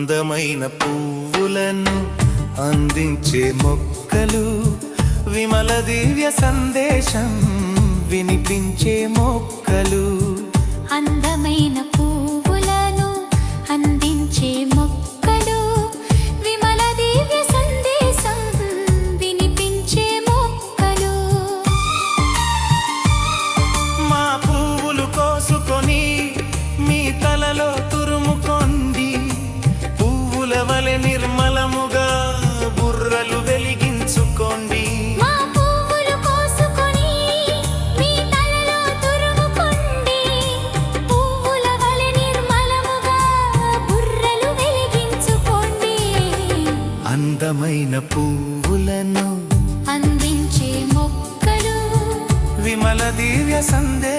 అందమైన పువ్వులను అందించే మొక్కలు విమల దివ్య సందేశం వినిపించే మొక్కలు. అందమైన అందమైన పువ్వులను అందించే మొక్కలు విమల దివ్య సందేశం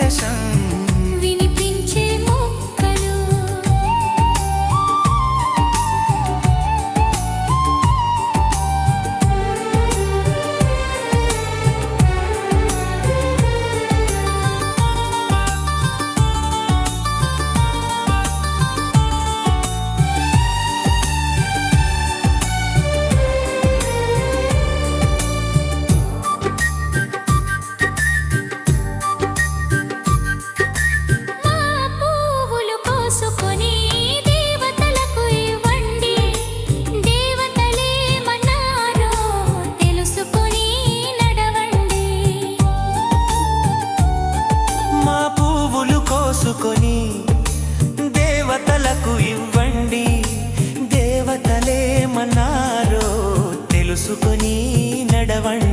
తెలుసుకొని నడవండి.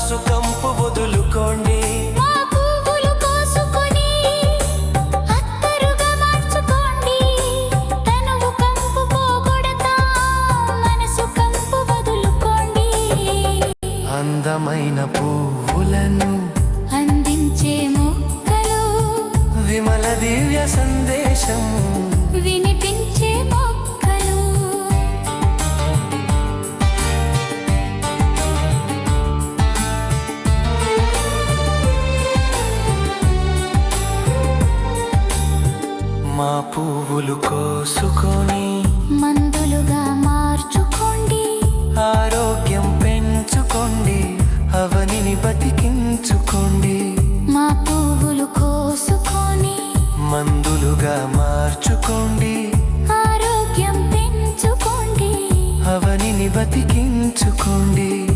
మనసు కంపు వదులుకోండి. అందమైన పువ్వులను అందించే మొక్కలు విమల దివ్య సందేశం విని మా పువ్వులు కోసుకొని మందులుగా మార్చుకోండి. ఆరోగ్యం పెంచుకోండి అవనిని బతికించుకోండి. మా పువ్వులు కోసుకొని మందులుగా మార్చుకోండి. ఆరోగ్యం పెంచుకోండి. అవనిని బతికించుకోండి.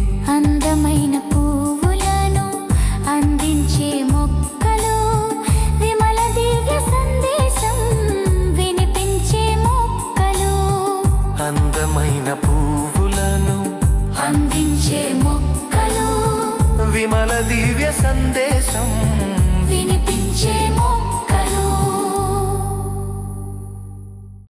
విమల దివ్య సందేశం. వినిపించే